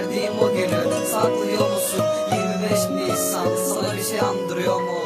verdiğim o günü saklıyor musun? 25 Nisan sana bir şey andırıyor mu?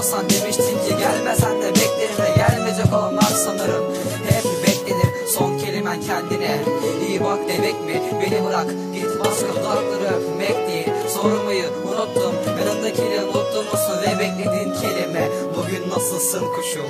istiyorsan demiştin ki gelmesen de beklerim de gelmeyecek olanlar sanırım hep beklenir. Son kelimen kendine. İyi bak demek mi? Beni bırak. Git baskı dudakları öpmek değil. Sormayı unuttum. Yanındakiyle mutlu musun ve beklediğin kelime. Bugün nasılsın kuşum?